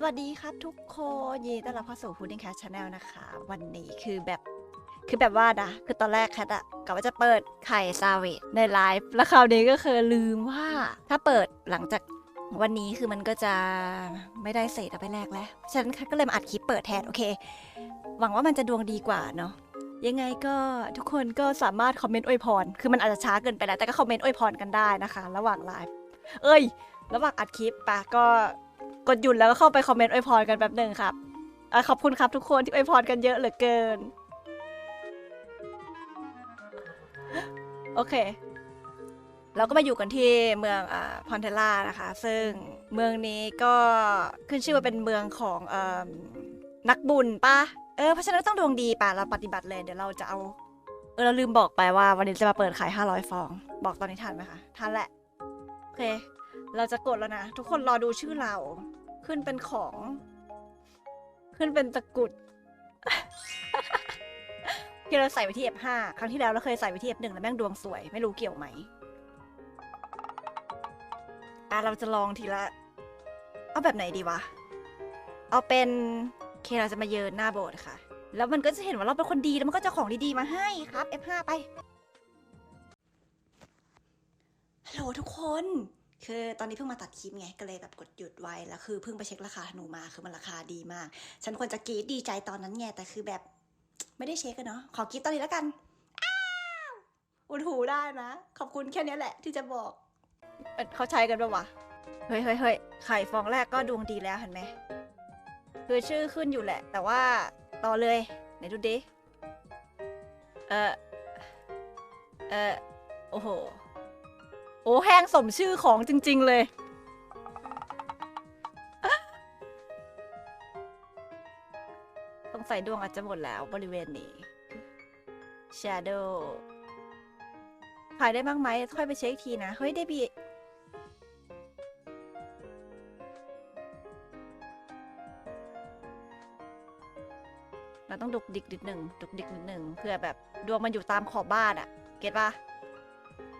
สวัสดีครับทุกคนยินดีต้อนรับเข้าสู่ Pudding Cat Channel นะคะ วันนี้คือแบบคือแบบว่านะคือตอนแรกแคทอะกะว่าจะเปิดไข่ซาวิในไลฟ์แล้วคราวนี้ก็คือลืมว่า ถ้าเปิดหลังจากวันนี้คือมันก็จะไม่ได้เศษเอาไปแรกแล้วฉะนั้นแคทก็เลยมาอัดคลิปเปิดแทนโอเค หวังว่ามันจะดวงดีกว่าเนาะยังไงก็ทุกคนก็สามารถคอมเมนต์อวยพร คือมันอาจจะช้าเกินไปแล้วแต่ก็คอมเมนต์อวยพรกันได้นะคะ ระหว่างไลฟ์เอ้ย ระหว่างอัดคลิปปะก็ กดหยุดแล้วก็เข้าไปคอมเมนต์อวยพรกันแป๊บหนึ่งครับอขอบคุณครับทุกคนที่อวยพรกันเยอะเหลือเกิน โอเค เราก็มาอยู่กันที่เมืองอ่าพอนเทล่านะคะ ซึ่งเมืองนี้ก็ขึ้นชื่อว่าเป็นเมืองของเอนักบุญปะเออเพราะฉะนั้นต้องดวงดีปะเราปฏิบัติเลย เดี๋ยวเราจะเอา เออเราลืมบอกไปว่า วันนี้จะมาเปิดขาย 500 ฟอง บอกตอนนี้ทันไหมคะทันแหละ โอเค เราจะกดแล้วนะ ทุกคนรอดูชื่อเรา ขึ้นเป็นของ ขึ้นเป็นตะกุดที่เราใส่ไปที่ F5 ครั้งที่แล้วเราเคยใส่ไปที่ F1 แล้วแม่งดวงสวย ไม่รู้เกี่ยวไหมอะเราจะลองทีละ เอาแบบไหนดีวะ เอาเป็นโอเคเราจะมาเยินหน้าโบสถ์ค่ะ แล้วมันก็จะเห็นว่าเราเป็นคนดีแล้วมันก็จะของดีๆมาให้ครับ F5 ไปฮัลโหลทุกคน คือตอนนี้เพิ่งมาตัดคลิปไงก็เลยแบบกดหยุดไว้แล้วคือเพิ่งไปเช็คราคาธนูมาคือมันราคาดีมาก ฉันควรจะกรีดดีใจตอนนั้นไงแต่คือแบบไม่ได้เช็คกันเนาะขอกรีดตอนนี้แล้วกันอ้าวอุดหูได้นะ ขอบคุณแค่นี้แหละที่จะบอกเอ้ยเขาใช้กันปะวะเฮ้ยเฮ้ยเฮ้ยไข่ฟองแรกก็ดวงดีแล้วเห็นไหมคือชื่อขึ้นอยู่แหละ แต่ว่าต่อเลยไหนดูดิเออเออโอ้โห โอ้แห้งสมชื่อของจริง ๆ เลยสงใสัยดวงอาจจะหมดแล้วบริเวณนี้ Shadow ขายได้บ้างไหมค่อยไปเช็คทีนะ เฮ้ย ได้บีเราต้องดุกดิกนิดหนึ่งดุกดิกนิดหนึ่งเพื่อแบบดวงมันอยู่ตามขอบบ้านอะเก็ตปะ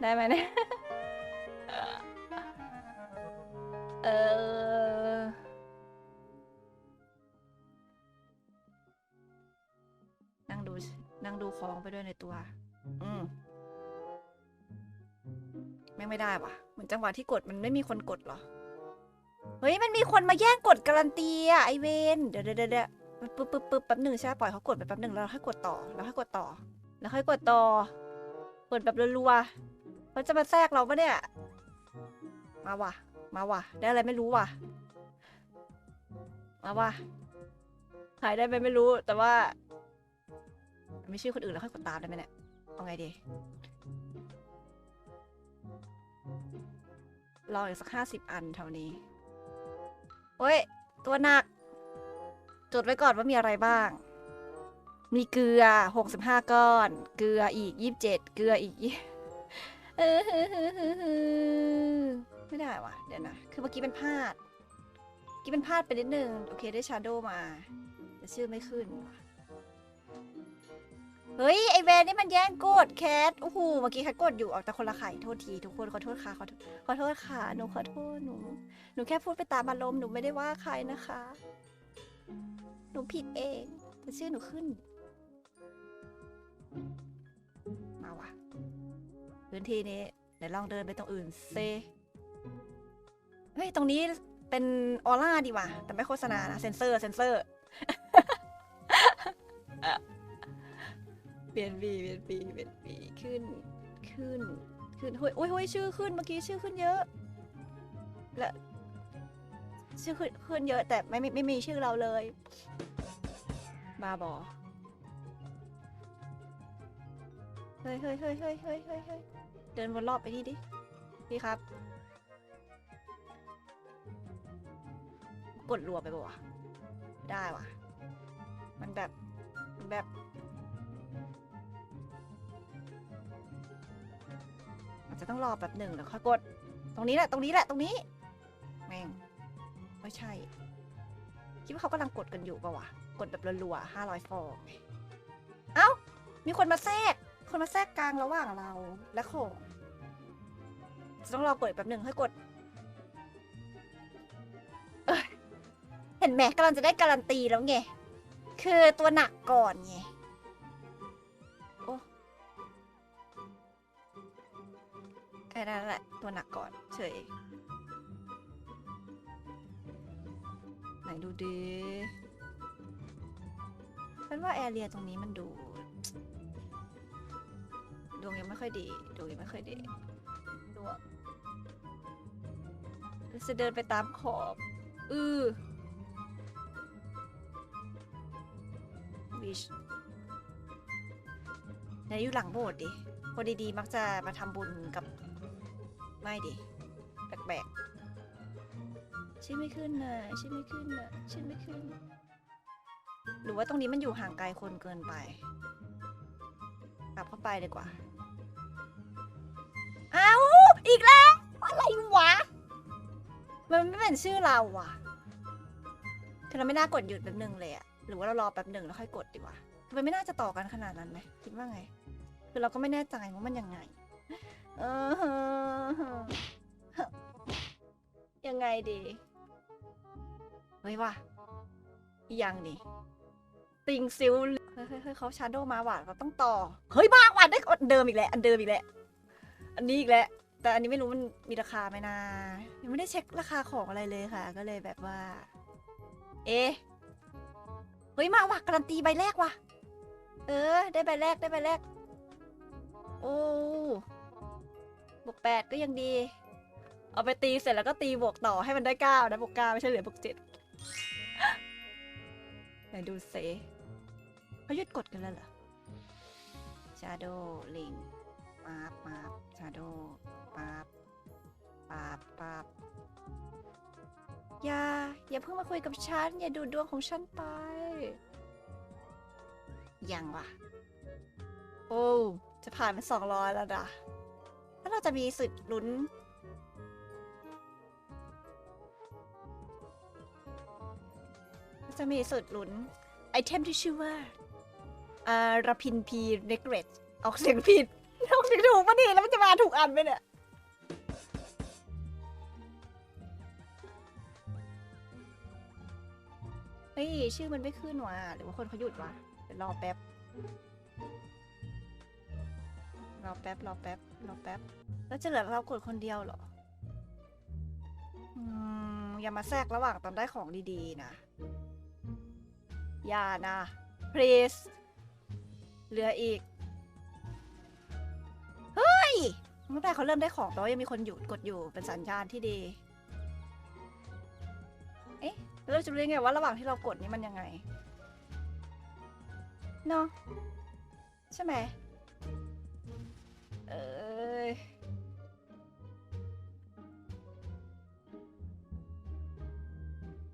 ได้ไหมเนี่ย ตัว อืมแม่งไม่ได้ว่ะ เหมือนจังหวะที่กดมันไม่มีคนกดเหรอ เฮ้ย มันมีคนมาแย่งกดการันตีอะไอเวนเดี๋ยวเดี๋ยวเดี๋ยวมันปึ๊บปึ๊บปึ๊บแป๊บหนึ่งใช่ไหมปล่อยเขากดไปแป๊บหนึ่งแล้วเราค่อยกดต่อ แล้วค่อยกดต่อ แล้วค่อยกดต่อ กดแบบรัวๆเขาจะมาแทรกเราปะเนี่ย มาว่ะ มาว่ะ ได้อะไรไม่รู้ว่ะ มาว่ะหายได้ไหมไม่รู้ แต่ว่า มีชื่อคนอื่นแล้วค่อยกดตามได้ไหมเนี่ย เอาไงดี รออีกสักห้าสิบอันเท่านี้ โอ้ย ตัวหนัก จดไว้ก่อนว่ามีอะไรบ้าง มีเกลือหกสิบห้าก้อน เกลืออีกยี่สิบเจ็ดเกลืออีกไม่ได้ว่ะ เดี๋ยวนะ คือเมื่อกี้เป็นพลาด เมื่อกี้เป็นพลาดไปนิดนึง โอเคได้ชาร์โดมา แต่ชื่อไม่ขึ้นว่ะ เฮ้ย ไอเวนนี่มันแย่งกดแคทโอ้โหเมื่อกี้แคทกดอยู่ออกแต่คนละไข่โทษทีทุกคนขอโทษค่ะขอโทษขอโทษค่ะหนูขอโทษหนูหนูแค่พูดไปตามอารมณ์หนูไม่ได้ว่าใครนะคะ หนูผิดเองแต่ชื่อหนูขึ้น มาว่ะพื้นที่นี้เดี๋ยวลองเดินไปตรงอื่นเซเฮ้ยตรงนี้เป็นออร่าดีว่ะแต่ไม่โฆษณานะเซนเซอร์เซนเซอร์ ปลี่ยนปีเปลี่ยนปีเปลี่ยนปีขึ้นขึ้นขึ้นเฮ้ยโอ้ยเฮ้ยชื่อขึ้นเมื่อกี้ชื่อขึ้นเยอะและชื่อขึ้นขึ้นเยอะ แต่ไม่ไม่ไม่มีชื่อเราเลยบาบอเฮ้ยเฮ้ยเฮ้ยเฮ้ยเฮ้ยเฮ้ยเฮ้ยเดินวนรอบไปนี่ดิพี่ครับ กดรัวไปปะวะได้วะมันแบบมันแบบ อาจจะต้องรอแบบหนึ่งแล้วค่อยกด ตรงนี้แหละตรงนี้แหละตรงนี้ แม่งไม่ใช่ คิดว่าเขากำลังกดกันอยู่ปะวะ กดแบบรัวๆห้าร้อยฟอง เอ้า มีคนมาแทรก คนมาแทรกกลางระหว่างเราและของจะต้องรอกดแบบหนึ่งให้กดเเห็นห็นไหมกำลังจะได้การันตีแล้วไง คือตัวหนักก่อนไง แค่นั้นแหละ ตัวหนักก่อนเฉย ไหนดูดิฉันว่าแอเรียตรงนี้มันดู ดวงยังไม่ค่อยดีดวงยังไม่ค่อยดีดวงจะเดินไปตามขอบ อือวิชไหนอยู่หลังโบสถ์ดิคนดีๆ มักจะมาทำบุญกับ ไม่ดิแปลกๆชื่อไม่ขึ้นนะชื่อไม่ขึ้นนะชื่อไม่ขึ้น หรือว่าตรงนี้มันอยู่ห่างไกลคนเกินไป กลับเข้าไปดีกว่าอ้าวอีกแล้ว อะไรวะ มันไม่เป็นชื่อเราว่ะคือเราไม่น่ากดหยุดแป๊บหนึ่งเลยอะหรือว่าเรารอแป๊บหนึ่งแล้วค่อยกดดีกว่าทำไมไม่น่าจะต่อกันขนาดนั้นไหมคิดว่าไง คือเราก็ไม่แน่ใจว่ามันยังไง เออยังไงดี เฮ้ยว่ะอีกอยังนี่ติงซิลเฮ้ยเฮ้ยเฮ้ยเขาชาโดว์มาหวานเราต้องต่อ เฮ้ยบ้าหวานได้อันเดิมอีกแล้วอันเดิมอีกแล้วอันนี้อีกแล้วแต่อันนี้ไม่รู้มันมีราคาไหมนะยังไม่ได้เช็คราคาของอะไรเลยค่ะ ก็เลยแบบว่า เอ๊ะเฮ้ยมาว่ะการันตีใบแรกว่ะเออ ได้ใบแรกได้ใบแรก โอ้ บวกแปดก็ยังดี เอาไปตีเสร็จแล้วก็ตีบวกต่อให้มันได้เก้านะบวกเก้าไม่ใช่เหลือบวกเจ็ดไหนดูเซเขาหยุดกดกันแล้วเหรอ Shadow Link ป๊าบปาบ Shadow ป๊าบปาบปาบอย่า อย่าเพิ่งมาคุยกับฉัน อย่าดูดวงของฉันไป ยังวะ โอ้ จะผ่านไปสองร้อยแล้วนะ เราจะมีสิทธิ์ลุ้น จะมีสุดลุ้น ไอเทมที่ชื่อว่าอ่าราพินพีเนกเรตออกเสียงผิดออกเสียงถูกปะนี่แล้วมันจะมาถูกอันไหมเนี่ยเฮ้ยชื่อมันไม่ขึ้นว่ะหรือว่าคนเขาหยุดว่ะเดี๋ยวรอแป๊บ รอแป๊บ รอแป๊บ รอแป๊บ แล้วจะเหลือเรากดคนเดียวเหรอ อืม อย่ามาแทรกระหว่างตอนได้ของดีๆ นะ อย่านะ please เหลืออีก เฮ้ยตั้งแต่เขาเริ่มได้ของแปลว่ายังมีคนหยุดกดอยู่เป็นสัญญาณที่ดี เอ๊ะเราจะรู้ยังไงว่าระหว่างที่เรากดนี้มันยังไง เนาะใช่ไหม เอย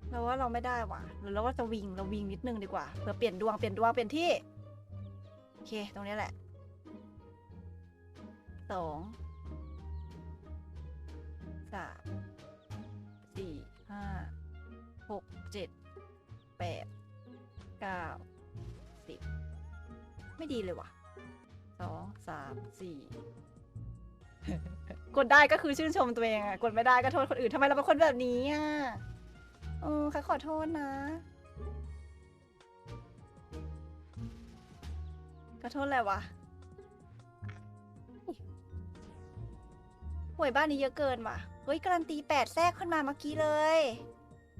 เราว่าเราไม่ได้ว่ะหรือเราว่าจะวิงเราวิงนิดนึงดีกว่าเพื่อเปลี่ยนดวงเปลี่ยนดวงเปลี่ยนที่ โอเค ตรงนี้แหละสองสามสี่ห้าหกเจ็ดแปดเก้าสิบไม่ดีเลยว่ะ สามสี่กดได้ก็คือชื่นชมตัวเองอะกดไม่ได้ก็โทษคนอื่นทำไมเราเป็นคนแบบนี้อะเออค่ะขอโทษนะ ขอโทษแหละวะห่วยบ้านนี้เยอะเกินว่ะ เฮ้ยการันตีแปดแทรกขึ้นมาเมื่อกี้เลย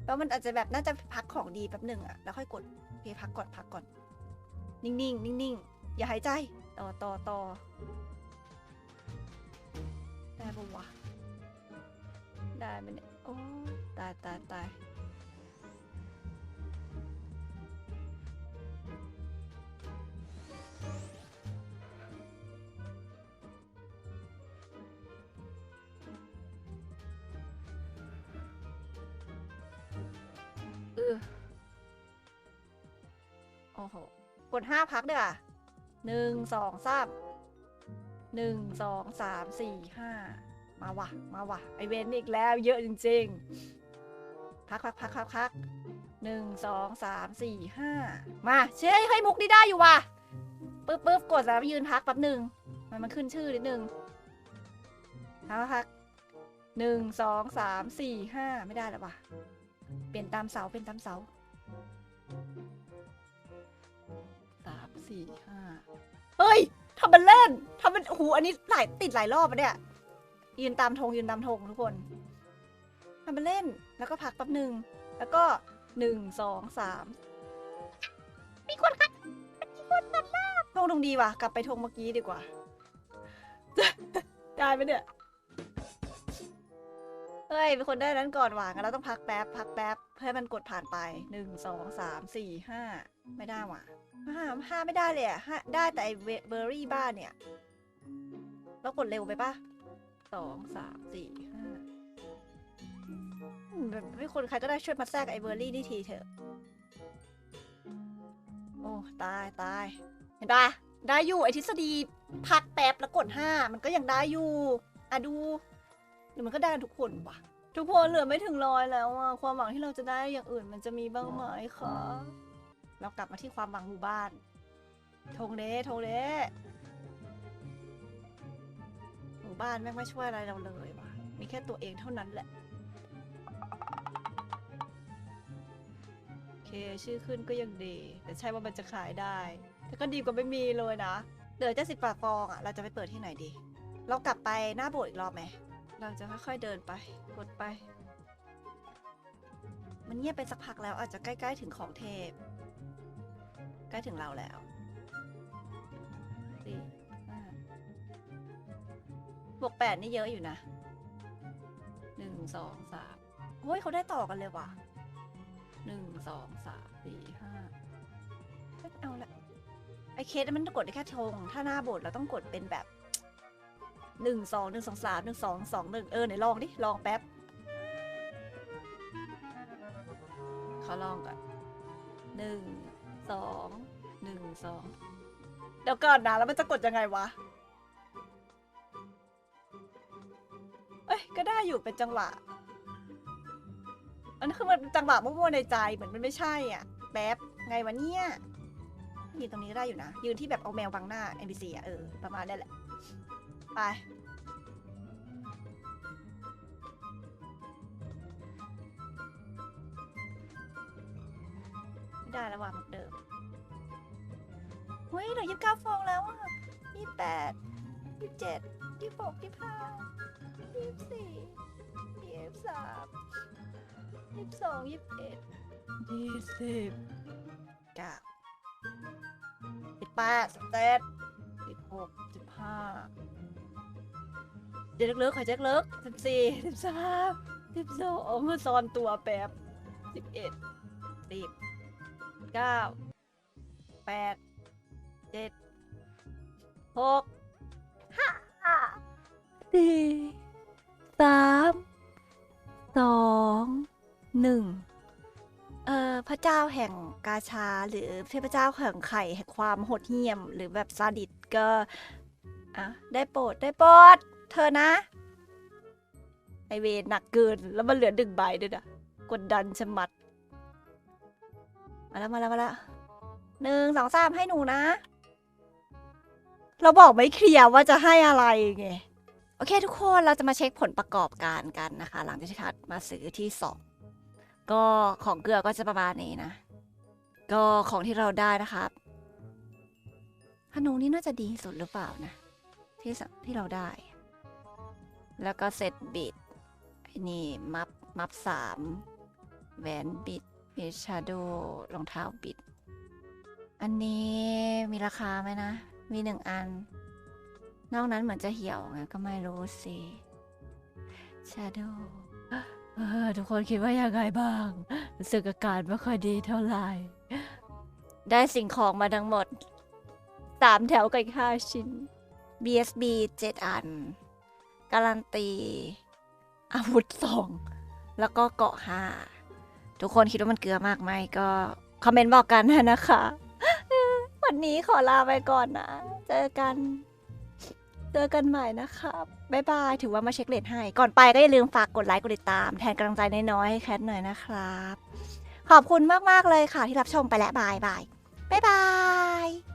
แล้วมันอาจจะแบบน่าจะพักของดีแป๊บหนึ่งอะแล้วค่อยกดเคพักก่อนพักก่อน นิ่งๆนิ่งๆอย่าหายใจ ต่อต่อต่อได้ปะวะ ได้ไหมเนี่ย โอ้ตายตายตายเออโอ้โห กดห้าพักเด้อ หนึ่งสองสามหนึ่งสองสามสี่ห้ามาว่ะ มาว่ะ ไอเวนอีกแล้วเยอะจริงๆ พักพักพักพักพักหนึ่งสองสามสี่ห้ามาเชื่อให้มุกนี่ได้อยู่ว่ะปึ๊บปึ๊บกดแล้วยืนพักแป๊บหนึ่งมันมันขึ้นชื่อนิดนึงพักพักหนึ่งสองสามสี่ห้าไม่ได้แล้วว่ะ เปลี่ยนตามเสาเปลี่ยนตามเสาสามสี่ห้า เฮ้ยทำเป็นเล่นทำเป็นโอ้โหอันนี้หลายติดหลายรอบอะเนี่ยยืนตามธงยืนตามธงทุกคนทำเป็นเล่นแล้วก็พักแป๊บหนึ่งแล้วก็หนึ่งสองสามมีคนคัดมีคนตัดหน้าธงตรงดีว่ะกลับไปธงเมื่อกี้ดีกว่าได้ไหมเนี่ยเฮ้ยเป็นคนได้นั้นก่อนว่ะงั้นเราต้องพักแป๊บพักแป๊บเพื่อให้มันกดผ่านไปหนึ่งสองสามสี่ห้า ไม่ได้ว่ะห้าห้าไม่ได้เลยอะห้าได้แต่ไอเบอร์รี่บ้านเนี่ยเรากดเร็วไปปะสองสามสี่ห้าไม่คนใครก็ได้ช่วยมาแทรกไอเบอร์รี่นี่ทีเถอะ โอ้ ตายตาย เห็นปะได้อยู่ไอทฤษฎีพักแป๊บแล้วกดห้ามันก็ยังได้อยู่ อะดูหรือมันก็ได้ทุกคนวะทุกคนเหลือไม่ถึงร้อยแล้วอะความหวังที่เราจะได้อย่างอื่นมันจะมีบ้างไหมคะ เรากลับมาที่ความหวังหมู่บ้านธงเด้ธงเดหมู่บ้านแม่งไม่ช่วยอะไรเราเลยวะมีแค่ตัวเองเท่านั้นแหละ โอเค ชื่อขึ้นก็ยังดี แต่ใช่ว่ามันจะขายได้ แต่ก็ดีกว่าไม่มีเลยนะ เหลือจะสิบปากฟองอะเราจะไปเปิดที่ไหนดี เรากลับไปหน้าโบสถ์อีกรอบไหม เราจะค่อยๆเดินไป กดไป มันเงียบไปสักพักแล้วอาจจะใกล้ๆถึงของเทพ ใกล้ถึงเราแล้วสี่ห้าบวกแปดนี่เยอะอยู่นะหนึ่งสองสามโอ้ยเขาได้ต่อกันเลยว่ะหนึ่งสองสามสี่ห้าไม่เอาละไอเคสมันกดได้แค่ธงถ้าหน้าโบสถ์เราต้องกดเป็นแบบหนึ่งสองหนึ่งสองสามหนึ่งสองสองหนึ่งเออไหนลองดิ ลองแป๊บเขาลองก่อนหนึ่ง สองหนึ่งสองเดี๋ยวก่อนนะแล้วมันจะกดยังไงวะ เอ้ยก็ได้อยู่เป็นจังหวะ อันนี้คือมันเป็นจังหวะมั่วๆในใจเหมือนมันไม่ใช่อะแป๊บไงวะเนี่ยยืนตรงนี้ก็ได้อยู่นะ ยืนที่แบบเอาแมวบังหน้า NPC อะเออประมาณนั้นแหละ ไปไม่ได้แล้วว่ะเหมือนเดิม เฮ้ยเหลือยี่สิบเก้าฟองแล้วอะยี่สิบแปดยี่สิบเจ็ดยี่สิบหกยี่สิบห้ายี่สิบสี่ยี่สิบสามยี่สิบสองยี่สิบเอ็ดยี่สิบเก้าสิบแปดสิบเจ็ดสิบหกสิบห้าเจ็ดเลิกๆขอเจ็ดเลิกสิบสี่สิบสามสิบสองมาซ้อนตัวแป๊บสิบเอ็ดสิบเก้าแปด เจ็ดหกห้าสี่สามสองหนึ่งเอ่อพระเจ้าแห่งกาชาหรือเทพเจ้าแห่งไข่แห่งความโหดเหี้ยม หรือแบบซาดิสก็อะได้โปรดได้โปรดเธอนะไอเวหนักเกินแล้วมันเหลือดึงใบด้วยนะกดดันชะมัด มาแล้วมาแล้วมาแล้วหนึ่งสองสามให้หนูนะ เราบอกไม่เคลียร์ว่าจะให้อะไรไงโอเคทุกคนเราจะมาเช็คผลประกอบการกันนะคะ หลังจากที่คัดมาซื้อที่สองก็ของเกลือก็จะประมาณนี้นะ ก็ของที่เราได้นะครับธนูนี่น่าจะดีสุดหรือเปล่านะ ที่สที่เราได้ แล้วก็เซตบิดนี่มัฟมัฟสามแหวนบิดมีชาโดรองเท้าบิด อันนี้มีราคาไหมนะ มีหนึ่งอัน นอกนั้นเหมือนจะเหี่ยวไงก็ไม่รู้สิชาโดเออทุกคนคิดว่ายังไงบ้างรู้สึกอาการไม่ค่อยดีเท่าไหร่ ได้สิ่งของมาทั้งหมดสามแถวกับอีกห้าชิ้น BSB เจ็ดอัน การันตี อาวุธสองแล้วก็เกาะห้าทุกคนคิดว่ามันเกลือมากไหมก็ คอมเมนต์บอกกันนะคะ วันนี้ขอลาไปก่อนนะ เจอกัน เจอกันใหม่นะครับบ๊ายบาย ถือว่ามาเช็คเลทให้ ก่อนไปก็อย่าลืมฝากกดไลค์ กดติดตาม แทนกำลังใจน้อยๆให้แคทหน่อยนะครับ ขอบคุณมากๆเลยค่ะที่รับชมไปและบายบาย บ๊ายบาย